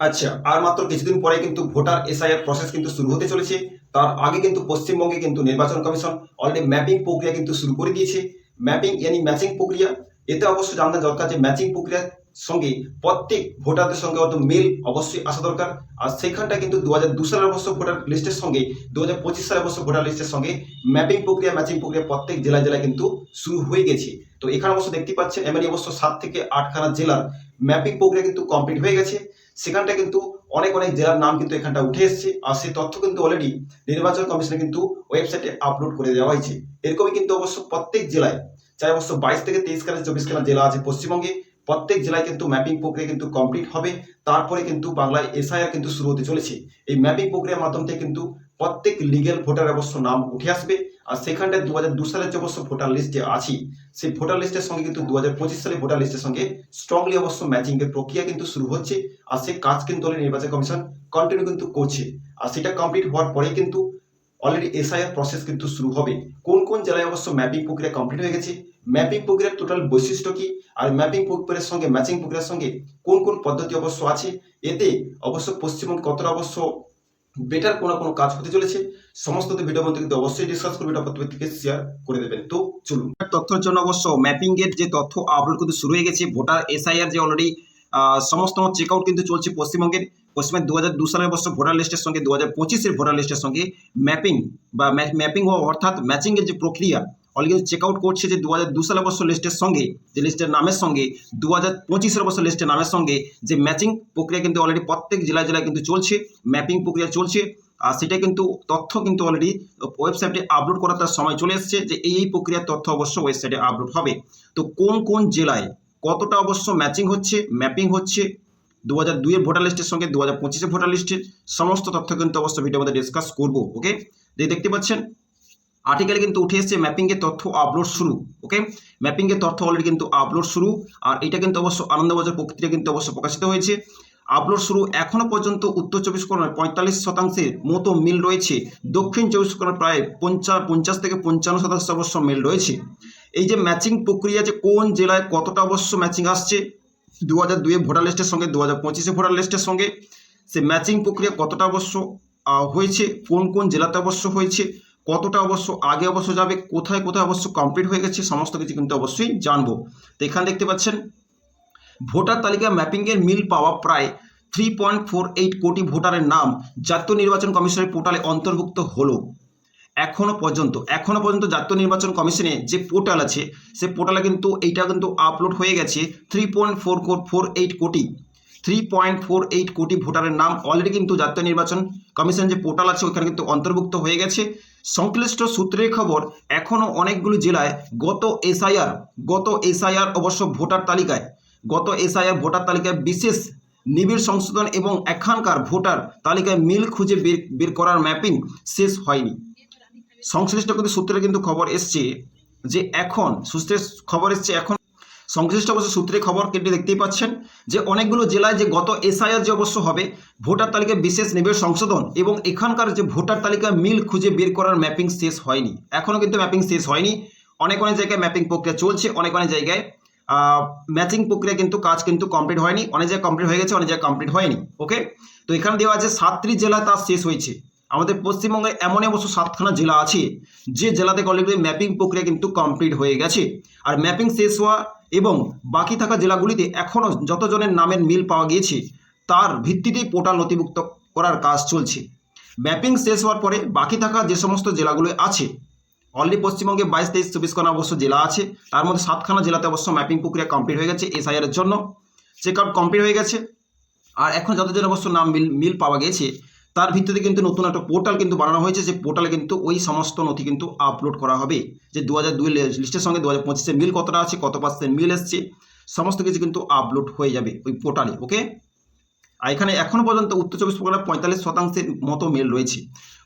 আচ্ছা আর মাত্র কিছুদিন পরে কিন্তু ভোটার এসআইআর প্রসেস কিন্তু শুরু হতে চলেছে। তার আগে কিন্তু পশ্চিমবঙ্গে কিন্তু নির্বাচন কমিশন অলরেডি ম্যাপিং প্রক্রিয়া কিন্তু শুরু করে দিয়েছে। ম্যাপিং ইয়ানি ম্যাচিং প্রক্রিয়া, এতে অবশ্য জানা দরকার যে ম্যাচিং প্রক্রিয়ার সঙ্গে প্রত্যেক ভোটারদের সঙ্গে অত মেল অবশ্যই আসা দরকার। আর সেখানটা কিন্তু দু হাজার দু সালের অবশ্য ভোটার লিস্টের সঙ্গে, দু হাজার পঁচিশ সালের অবশ্য ভোটার লিস্টের সঙ্গে ম্যাপিং প্রক্রিয়া ম্যাচিং প্রক্রিয়া প্রত্যেক জেলায় জেলায় কিন্তু শুরু হয়ে গেছে। তো এখানে অবশ্য দেখতে পাচ্ছেন এমনি অবশ্য সাত থেকে আটখানা জেলার ম্যাপিং প্রক্রিয়া কিন্তু কমপ্লিট হয়ে গেছে। সেখানটা কিন্তু অনেক অনেক জেলার নাম কিন্তু এখানটা উঠে এসছে। আর সেই তথ্য কিন্তু অলরেডি নির্বাচন কমিশনে কিন্তু ওয়েবসাইটে আপলোড করে দেওয়া হয়েছে। এরকমই কিন্তু অবশ্য প্রত্যেক জেলায়। চাই অবশ্য বাইশ থেকে তেইশ খানা চব্বিশ খানা জেলা আছে পশ্চিমবঙ্গে। প্রত্যেক জেলায় কিন্তু ম্যাপিং প্রক্রিয়া কিন্তু কমপ্লিট হবে। তারপরে কিন্তু বাংলায় এসআইআর কিন্তু শুরু হতে চলেছে। এই ম্যাপিং প্রক্রিয়ার মাধ্যম থেকে কিন্তু প্রত্যেক লিগেল ভোটার অবশ্য নাম উঠে আসবে। আর সেখানটায় দু হাজার দু সালের যে অবশ্য ভোটার লিস্টে আছি, সেই ভোটার লিস্টের সঙ্গে কিন্তু দু হাজার পঁচিশ সালে ভোটার লিস্টের সঙ্গে স্ট্রংলি অবশ্য ম্যাচিং এর প্রক্রিয়া কিন্তু শুরু হচ্ছে। আর সেই কাজ কিন্তু অলরেডি নির্বাচন কমিশন কন্টিনিউ কিন্তু করছে। আর সেটা কমপ্লিট হওয়ার পরেই কিন্তু অলরেডি এসআইআর প্রসেস কিন্তু শুরু হবে। কোন কোন জেলায় অবশ্য ম্যাপিং প্রক্রিয়া কমপ্লিট হয়ে গেছে ম্যাপিং প্রক্রিয়ার টোটাল বৈশিষ্ট্য কি? আর ম্যাপিং প্রক্রিয়ার সঙ্গে ম্যাচিং প্রক্রিয়ার সঙ্গে কোন কোন পদ্ধতি অবশ্য আছে? এতে অবশ্য পশ্চিমবঙ্গ কতটা অবশ্য বেটার কোনো কোনো কাজ হতে চলেছে? সমস্ত ভিডিও মধ্যে কিন্তু অবশ্যই ডিসকাস করবে এটা প্রত্যেককে শেয়ার করে দেবেন। তো চলুন। তথ্যের জন্য অবশ্য ম্যাপিং এর যে তথ্য আপলোড কিন্তু শুরু হয়ে গেছে ভোটার এসআইআর যে অলরেডি সমস্ত চেক আউট কিন্তু চলছে পশ্চিমবঙ্গের। পশ্চিমবঙ্গের দু হাজার দু সালের অবশ্য ভোটার লিস্টের সঙ্গে দু হাজার পঁচিশের ভোটার লিস্টের সঙ্গে ম্যাপিং বা ম্যাপিং অর্থাৎ ম্যাচিং এর যে প্রক্রিয়া অলরেডি কিন্তু চেক আউট করছে যে দু হাজার দু সালের অবশ্য লিস্টের সঙ্গে, যে লিস্টের নামের সঙ্গে দু হাজার পঁচিশের অবশ্য লিস্টের নামের সঙ্গে যে ম্যাচিং প্রক্রিয়া কিন্তু অলরেডি প্রত্যেক জেলায় জেলায় কিন্তু চলছে ম্যাপিং প্রক্রিয়া চলছে, আর সেটা কিন্তু তথ্য কিন্তু অলরেডি ওয়েবসাইটে আপলোড করার তার সময় চলে এসছে যে এই প্রক্রিয়ার তথ্য অবশ্য ওয়েবসাইটে আপলোড হবে। তো কোন কোন জেলায় কতটা অবশ্য ম্যাচিং হচ্ছে ম্যাপিং হচ্ছে দু হাজার দুইয়ের ভোটার লিস্টের সঙ্গে দু হাজার পঁচিশের ভোটার লিস্টের সমস্ত তথ্য কিন্তু অবশ্য ভিডিওর মধ্যে ডিসকাস করব ওকে যে দেখতে পাচ্ছেন আর্টিকেলে কিন্তু উঠে এসছে ম্যাপিংয়ের তথ্য আপলোড শুরু ওকে ম্যাপিংয়ের তথ্য অলরেডি কিন্তু আপলোড শুরু, আর এটা কিন্তু অবশ্য আনন্দবাজার পত্রিকা কিন্তু অবশ্য প্রকাশিত হয়েছে। আপলোড শুরু এখনও পর্যন্ত উত্তর চব্বিশ পরগনায় পঁয়তাল্লিশ শতাংশের মতো মিল রয়েছে। দক্ষিণ চব্বিশ পরগনায় প্রায় পঞ্চাশ পঞ্চাশ থেকে পঞ্চান্ন শতাংশ অবশ্য মিল রয়েছে। এই যে ম্যাচিং প্রক্রিয়া যে কোন জেলায় কতটা অবশ্য ম্যাচিং আসছে দু হাজার দুয়ে ভোটার লিস্টের সঙ্গে দু হাজার পঁচিশে ভোটার লিস্টের সঙ্গে সে ম্যাচিং প্রক্রিয়া কতটা অবশ্য হয়েছে, কোন কোন জেলাতে অবশ্য হয়েছে কতটা অবশ্য আগে অবশ্য যাবে, কোথায় কোথায় অবশ্য কমপ্লিট হয়ে গেছে, সমস্ত কিছু কিন্তু অবশ্যই জানব। তো এখানে দেখতে পাচ্ছেন, ভোটার তালিকা ম্যাপিংয়ের মিল পাওয়া প্রায় থ্রি পয়েন্ট ফোর এইট কোটি ভোটারের নাম জাতীয় নির্বাচন কমিশনের পোর্টালে অন্তর্ভুক্ত হলো। এখনও পর্যন্ত এখনও পর্যন্ত জাতীয় নির্বাচন কমিশনে যে পোর্টাল আছে, সে পোর্টালে কিন্তু এইটা কিন্তু আপলোড হয়ে গেছে three point four four eight কোটি। থ্রি পয়েন্ট ফোর এইট কোটি ভোটারের নাম অলরেডি কিন্তু জাতীয় নির্বাচন কমিশন যে পোর্টাল আছে, ওখানে কিন্তু অন্তর্ভুক্ত হয়ে গেছে। সংশ্লিষ্ট সূত্রের খবর, এখনও অনেকগুলো জেলায় গত এসআইআর গত এসআইআর অবশ্য ভোটার তালিকায়, গত এসআইআর ভোটার তালিকায় বিশেষ নিবিড় সংশোধন এবং এখানকার ভোটার তালিকায় মিল খুঁজে বের বের করার ম্যাপিং শেষ হয়নি। সংশ্লিষ্ট কিন্তু সূত্রে কিন্তু খবর এসছে যে এখন সূত্রের খবর এসছে এখন সংশ্লিষ্ট অবশ্য সূত্রে খবর কেটে দেখতেই পাচ্ছেন যে অনেকগুলো জেলায় যে গত এসআইআর যে অবশ্য হবে, ভোটার তালিকায় বিশেষ নিবিড় সংশোধন এবং এখানকার যে ভোটার তালিকা মিল খুঁজে বের করার ম্যাপিং শেষ হয়নি। এখনও কিন্তু ম্যাপিং শেষ হয়নি। অনেক অনেক জায়গায় ম্যাপিং প্রক্রিয়া চলছে, অনেক অনেক জায়গায় ম্যাচিং প্রক্রিয়া কিন্তু কাজ কিন্তু কমপ্লিট হয়নি। অনেক জায়গায় কমপ্লিট হয়ে গেছে, অনেক জায়গায় কমপ্লিট হয়নি। ওকে? তো এখানে দেওয়া আছে সাতটি জেলা তার শেষ হয়েছে। আমাদের পশ্চিমবঙ্গে এমন অবশ্য সাতখানা জেলা আছে, যে জেলাতে অলরেডি ম্যাপিং প্রক্রিয়া কিন্তু কমপ্লিট হয়ে গেছে। আর ম্যাপিং শেষ হওয়া এবং বাকি থাকা জেলাগুলিতে এখনও যতজনের নামের মিল পাওয়া গিয়েছে, তার ভিত্তিতেই পোর্টাল নথিভুক্ত করার কাজ চলছে। ম্যাপিং শেষ হওয়ার পরে বাকি থাকা যে সমস্ত জেলাগুলো আছে অলরেডি পশ্চিমবঙ্গে বাইশ, তেইশ, চব্বিশ খানা অবশ্য জেলা আছে, তার মধ্যে সাতখানা জেলাতে অবশ্য ম্যাপিং প্রক্রিয়া কমপ্লিট হয়ে গেছে এসআইআর এর জন্য। চেক আউট কমপ্লিট হয়ে গেছে। আর এখন যতজন অবশ্য নাম মিল মিল পাওয়া গেছে তার ভিত্তিতে কিন্তু নতুন একটা পোর্টাল কিন্তু বানানো হয়েছে। যে পোর্টালে কিন্তু ওই সমস্ত নথি কিন্তু আপলোড করা হবে। যে দু হাজার দুই লিস্টের সঙ্গে দু হাজার পঁচিশে মিল কতটা আছে, কত পার্সেন্ট মিল এসছে, সমস্ত কিছু কিন্তু আপলোড হয়ে যাবে ওই পোর্টালে ওকে আর এখানে এখনও পর্যন্ত উত্তর চব্বিশ পরগনায় পঁয়তাল্লিশ শতাংশের মতো মিল রয়েছে।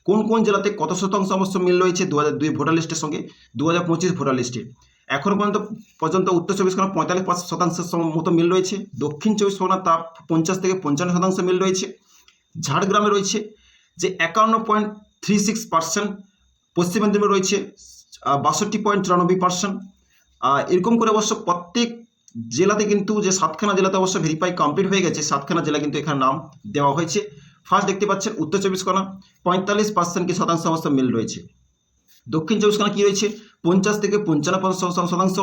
কোন কোন জেলাতে কত শতাংশ অবশ্য মিল রয়েছে দু হাজার দুই ভোটার লিস্টের সঙ্গে দু হাজার পঁচিশ ভোটার লিস্টে এখনও পর্যন্ত পর্যন্ত উত্তর চব্বিশ পরগনা পঁয়তাল্লিশ শতাংশের মতো মিল রয়েছে। দক্ষিণ চব্বিশ পরগনা তা পঞ্চাশ থেকে পঞ্চান্ন শতাংশ মিল রয়েছে। ঝাড়গ্রামে রয়েছে, যে একান্ন পয়েন্ট থ্রি সিক্স পার্সেন্ট পশ্চিম মেদিনীপুরে রয়েছে বাষট্টি পয়েন্ট চুরানব্বই পার্সেন্ট এরকম করে অবশ্য প্রত্যেক জেলাতে কিন্তু যে সাতখানা জেলাতে অবশ্য ভেরিফাই কমপ্লিট হয়ে গেছে, সাতখানা জেলা কিন্তু এখানে নাম দেওয়া হয়েছে। ফার্স্ট দেখতে পাচ্ছেন উত্তর চব্বিশ পরগনা, পঁয়তাল্লিশ পার্সেন্ট কি শতাংশ অবস্থা মিল রয়েছে। দক্ষিণ চব্বিশ পরগনা কী রয়েছে? পঞ্চাশ থেকে পঞ্চান্ন শতাংশ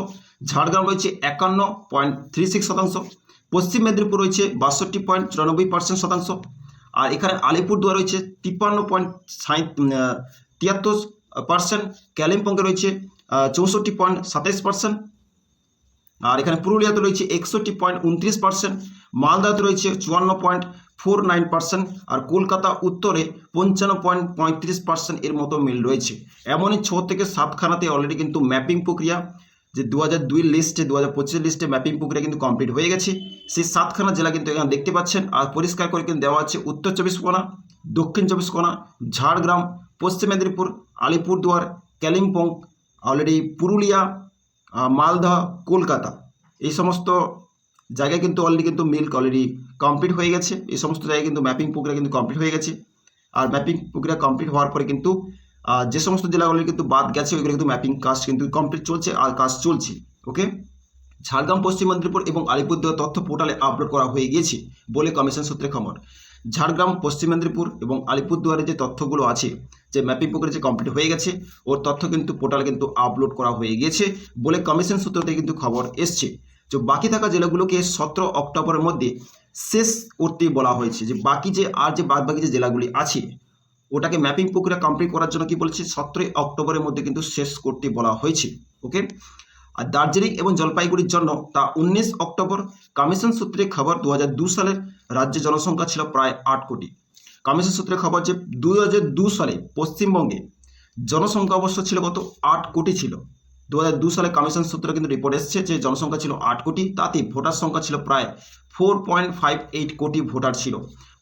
ঝাড়গ্রাম রয়েছে একান্ন পয়েন্ট থ্রি সিক্স শতাংশ। পশ্চিম মেদিনীপুর রয়েছে বাষট্টি পয়েন্ট চুরানব্বই পার্সেন্ট শতাংশ। আর এখানে আলিপুরদুয়ার রয়েছে তিপ্পান্ন পয়েন্ট সাঁই তিয়াত্তর পার্সেন্ট কালিম্পংয়ে রয়েছে চৌষট্টি পয়েন্ট সাতাইশ পার্সেন্ট আর এখানে পুরুলিয়াতে রয়েছে একষট্টি পয়েন্ট উনত্রিশ পার্সেন্ট মালদাতে রয়েছে চুয়ান্ন পয়েন্ট ফোর নাইন পার্সেন্ট আর কলকাতা উত্তরে পঞ্চান্ন পয়েন্ট পঁয়ত্রিশ পার্সেন্ট এর মতো মিল রয়েছে। এমনই ছ থেকে সাতখানাতে অলরেডি কিন্তু ম্যাপিং প্রক্রিয়া যে দু হাজার দুই লিস্টে দু হাজার পঁচিশের লিস্টে ম্যাপিং প্রক্রিয়া কিন্তু কমপ্লিট হয়ে গেছে। সেই সাতখানা জেলা কিন্তু এখানে দেখতে পাচ্ছেন। আর পরিষ্কার করে কিন্তু দেওয়া আছে উত্তর চব্বিশ পরগনা, দক্ষিণ চব্বিশ পরগনা, ঝাড়গ্রাম, পশ্চিম মেদিনীপুর, আলিপুরদুয়ার, কালিম্পং অলরেডি পুরুলিয়া মালদা কলকাতা। এই সমস্ত জায়গায় কিন্তু অলরেডি কিন্তু মিল্ক অলরেডি কমপ্লিট হয়ে গেছে। এই সমস্ত জায়গায় কিন্তু ম্যাপিং প্রক্রিয়া কিন্তু কমপ্লিট হয়ে গেছে। আর ম্যাপিং প্রক্রিয়া কমপ্লিট হওয়ার পরে কিন্তু যে সমস্ত জেলাগুলি কিন্তু বাদ গেছে, ওইগুলো কিন্তু ম্যাপিং কাজ কিন্তু কমপ্লিট চলছে আর কাজ চলছে ওকে ঝাড়গ্রাম, পশ্চিম মেদিনীপুর এবং আলিপুরদুয়ার তথ্য পোর্টালে আপলোড করা হয়ে গিয়েছে বলে কমিশন সূত্রে খবর। ঝাড়গ্রাম, পশ্চিম মেদিনীপুর এবং আলিপুরদুয়ারে যে তথ্যগুলো আছে, যে ম্যাপিং প্রক্রিয়া যে কমপ্লিট হয়ে গেছে, ওর তথ্য কিন্তু পোর্টালে কিন্তু আপলোড করা হয়ে গিয়েছে বলে কমিশন সূত্র থেকে কিন্তু খবর এসছে। যে বাকি থাকা জেলাগুলোকে সতেরো অক্টোবরের মধ্যে শেষ করতে বলা হয়েছে যে বাকি যে আর যে বাদ বাকি যে জেলাগুলি আছে ওটাকে ম্যাপিং প্রক্রিয়া কমপ্লিট করার জন্য কি বলছে? সতেরোই অক্টোবরের মধ্যে কিন্তু শেষ করতে বলা হয়েছে ওকে আর দার্জিলিং এবং জলপাইগুড়ির জন্য তা উনিশ অক্টোবর কমিশন সূত্রে খবর দু সালের রাজ্যে জনসংখ্যা ছিল প্রায় আট কোটি। কমিশন সূত্রে খবর যে দু সালে পশ্চিমবঙ্গে জনসংখ্যা অবশ্য ছিল কত? আট কোটি ছিল। দু সালে কমিশন সূত্রে কিন্তু রিপোর্ট এসছে যে জনসংখ্যা ছিল আট কোটি তাতে ভোটার সংখ্যা ছিল প্রায় ফোর পয়েন্ট ফাইভ এইট কোটি ভোটার ছিল।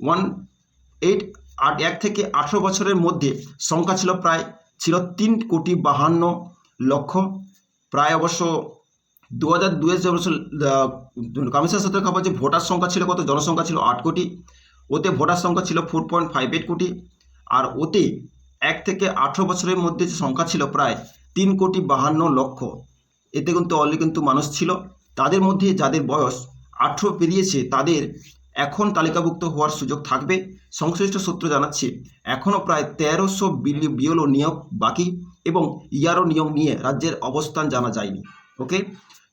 ওয়ান এইট আট এক থেকে আঠেরো বছরের মধ্যে সংখ্যা ছিল প্রায়, ছিল তিন কোটি বাহান্ন লক্ষ। প্রায় অবশ্য দু হাজার দুয়ের যে অবশ্য কমিশন সূত্রে খবর যে ভোটার সংখ্যা ছিল কত? জনসংখ্যা ছিল আট কোটি। ওতে ভোটার সংখ্যা ছিল ফোর পয়েন্ট ফাইভ এইট কোটি। আর ওতে এক থেকে আঠেরো বছরের মধ্যে যে সংখ্যা ছিল প্রায় তিন কোটি বাহান্ন লক্ষ। এতে কিন্তু অলরেডি কিন্তু মানুষ ছিল। তাদের মধ্যে যাদের বয়স আঠেরো পেরিয়েছে, তাদের এখন তালিকাভুক্ত হওয়ার সুযোগ থাকবে। সংশ্লিষ্ট সূত্র জানাচ্ছে, এখনও প্রায় তেরোশো বিলি বিএলও নিয়োগ বাকি এবং ইয়ারও নিয়োগ নিয়ে রাজ্যের অবস্থান জানা যায়নি। ওকে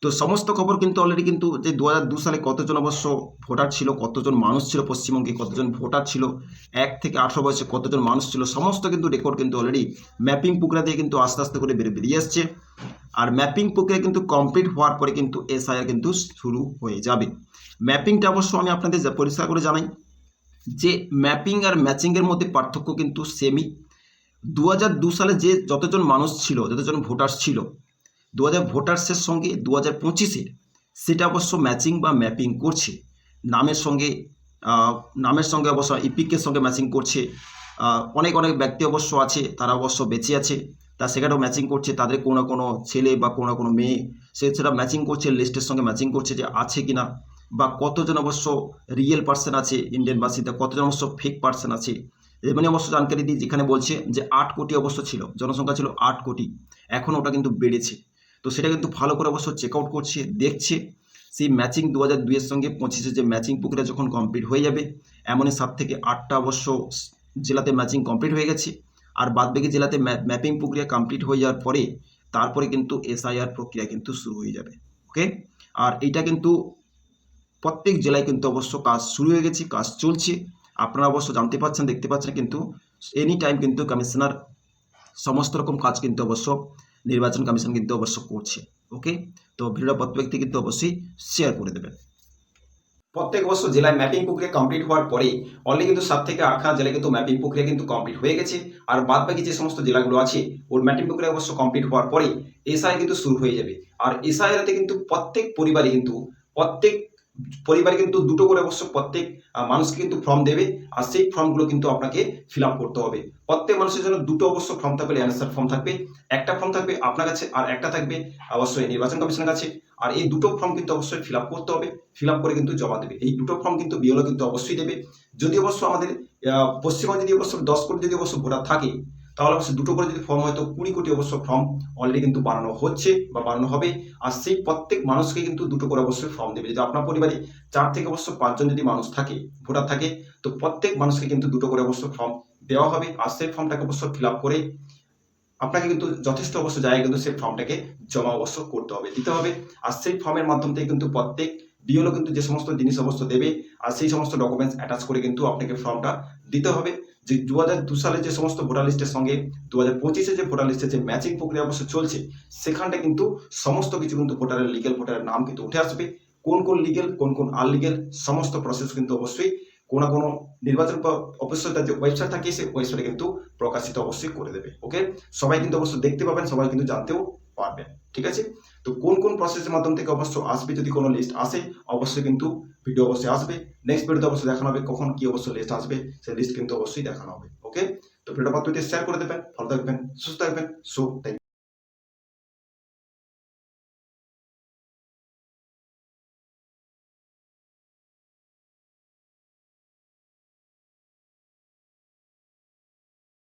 তো সমস্ত খবর কিন্তু অলরেডি কিন্তু যে দু সালে কতজন অবশ্য ভোটার ছিল, কতজন মানুষ ছিল পশ্চিমবঙ্গে, কতজন ভোটার ছিল, এক থেকে আঠেরো বয়সে কতজন মানুষ ছিল, সমস্ত কিন্তু রেকর্ড কিন্তু অলরেডি ম্যাপিং প্রক্রিয়া দিয়ে কিন্তু আস্তে আস্তে করে বেরিয়ে বেরিয়ে আসছে। আর ম্যাপিং প্রক্রিয়া কিন্তু কমপ্লিট হওয়ার পরে কিন্তু এসআইআর কিন্তু শুরু হয়ে যাবে। ম্যাপিংটা অবশ্য আমি আপনাদের পরিষ্কার করে জানাই যে ম্যাপিং আর ম্যাচিংয়ের মধ্যে পার্থক্য কিন্তু সেমই দু হাজার দু সালে যে যতজন মানুষ ছিল, যতজন ভোটার্স ছিল দু হাজার ভোটার্সের সঙ্গে দু হাজার পঁচিশের সেটা অবশ্য ম্যাচিং বা ম্যাপিং করছে। নামের সঙ্গে নামের সঙ্গে অবশ্য ইপিকের সঙ্গে ম্যাচিং করছে। অনেক অনেক ব্যক্তি অবশ্য আছে, তারা অবশ্য বেঁচে আছে, তা সেখানেও ম্যাচিং করছে। তাদের কোনো কোনো ছেলে বা কোনো না কোনো মেয়ে, সে, সেটা ম্যাচিং করছে লিস্টের সঙ্গে ম্যাচিং করছে যে আছে কি না বা কতজন অবশ্য রিয়েল পার্সন আছে ইন্ডিয়ান বাসিতে, কতজন অবশ্য ফেক পার্সন আছে এমনি অবশ্য জানকারি দিই যেখানে বলছে যে আট কোটি অবশ্য ছিল, জনসংখ্যা ছিল আট কোটি, এখন ওটা কিন্তু বেড়েছে। তো সেটা কিন্তু ভালো করে অবশ্য চেক আউট করছে, দেখছে, সেই ম্যাচিং দু হাজার দুইয়ের সঙ্গে পঁচিশে যে ম্যাচিং প্রক্রিয়া যখন কমপ্লিট হয়ে যাবে, এমনই সাত থেকে আটটা অবশ্য জেলাতে ম্যাচিং কমপ্লিট হয়ে গেছে, আর বাদবাকি জেলাতে ম্যাপিং প্রক্রিয়া কমপ্লিট হয়ে যাওয়ার পরে, তারপরে কিন্তু এসআইআর প্রক্রিয়া কিন্তু শুরু হয়ে যাবে ওকে আর এইটা কিন্তু প্রত্যেক জেলায় কিন্তু অবশ্য কাজ শুরু হয়ে গেছে, কাজ চলছে। আপনারা অবশ্য জানতে পাচ্ছেন দেখতে পাচ্ছেন কিন্তু এনি টাইম কিন্তু কমিশনার সমস্ত রকম কাজ কিন্তু অবশ্য নির্বাচন কমিশন কিন্তু অবশ্য করছে ওকে তো ভিডিওটা প্রত্যেক ব্যক্তি কিন্তু অবশ্যই শেয়ার করে দেবেন। প্রত্যেক বছর জেলায় ম্যাপিং প্রক্রিয়া কমপ্লিট হওয়ার পরে অলরেডি কিন্তু সাত থেকে আটখানা জেলায় কিন্তু ম্যাপিং প্রক্রিয়া কিন্তু কমপ্লিট হয়ে গেছে। আর বাদ বাকি যে সমস্ত জেলাগুলো আছে, ওর ম্যাপিং প্রক্রিয়া অবশ্য কমপ্লিট হওয়ার পরে এসআই কিন্তু শুরু হয়ে যাবে। আর এসআইআরতে কিন্তু প্রত্যেক পরিবারে কিন্তু প্রত্যেক পরিবারে কিন্তু দুটো করে অবশ্য প্রত্যেক মানুষকে কিন্তু ফর্ম দেবে, আর সেই ফর্মগুলো কিন্তু আপনাকে ফিল করতে হবে। প্রত্যেক মানুষের জন্য দুটো অবশ্য ফর্ম থাকবে অ্যান্সার ফর্ম থাকবে। একটা ফর্ম থাকবে আপনার কাছে, আর একটা থাকবে অবশ্যই নির্বাচন কমিশনের কাছে। আর এই দুটো ফর্ম কিন্তু অবশ্যই ফিল করতে হবে ফিল করে কিন্তু জমা দেবে। এই দুটো ফর্ম কিন্তু বিএলও কিন্তু অবশ্যই দেবে। যদি অবশ্য আমাদের পশ্চিমবঙ্গে যদি অবশ্য দশ কোটি যদি অবশ্য ভোটার থাকে তাহলে অবশ্যই দুটো করে যদি ফর্ম হয়, তো কুড়ি কোটি অবশ্য ফর্ম অলরেডি কিন্তু বানানো হচ্ছে বা বানানো হবে। আর সেই প্রত্যেক মানুষকে কিন্তু দুটো করে অবশ্যই ফর্ম দেবে। যদি আপনার পরিবারে চার থেকে অবশ্য পাঁচজন যদি মানুষ থাকে, ভোটার থাকে, তো প্রত্যেক মানুষকে কিন্তু দুটো করে অবশ্য ফর্ম দেওয়া হবে। আর সেই ফর্মটাকে অবশ্য ফিল আপ করে আপনাকে কিন্তু যথেষ্ট অবশ্য জায়গায় কিন্তু সেই ফর্মটাকে জমা অবশ্য করতে হবে, দিতে হবে। আর সেই ফর্মের মাধ্যম থেকে কিন্তু প্রত্যেক বিএলও কিন্তু যে সমস্ত জিনিস অবশ্য দেবে, আর সেই সমস্ত ডকুমেন্টস অ্যাটাচ করে কিন্তু আপনাকে ফর্মটা দিতে হবে। যে দু হাজার দু সালে যে সমস্ত ভোটার লিস্টের সঙ্গে দু হাজার পঁচিশে যে ভোটার লিস্টের যে ম্যাচিং প্রক্রিয়া অবশ্য চলছে, সেখানটা কিন্তু সমস্ত কিছু কিন্তু ভোটারের লিগেল ভোটারের নাম কিন্তু উঠে আসবে। কোন কোন লিগেল কোন কোন আনলিগেল সমস্ত প্রসেস কিন্তু অবশ্যই কোনো কোনো নির্বাচন তার যে ওয়েবসাইট থাকে, সেই ওয়েবসাইটে কিন্তু প্রকাশিত অবশ্যই করে দেবে। ওকে সবাই কিন্তু অবশ্যই দেখতে পাবেন, সবাই কিন্তু জানতেও পারবেন, ঠিক আছে? তো কোন কোন প্রসেসের মাধ্যম থেকে অবশ্য আসবে যদি কোনো লিস্ট আসে, অবশ্যই কিন্তু ভিডিও অবশ্যই আসবে। নেক্সট ভিডিওতে অবশ্যই দেখানো হবে কখন কি অবশ্যই লিস্ট আসবে, সেই লিস্ট কিন্তু অবশ্যই দেখানো হবে ওকে তো ভিডিওটা পাত্র শেয়ার করে দেবেন ভালো থাকবেন, সুস্থ থাকবেন সো থ্যাংক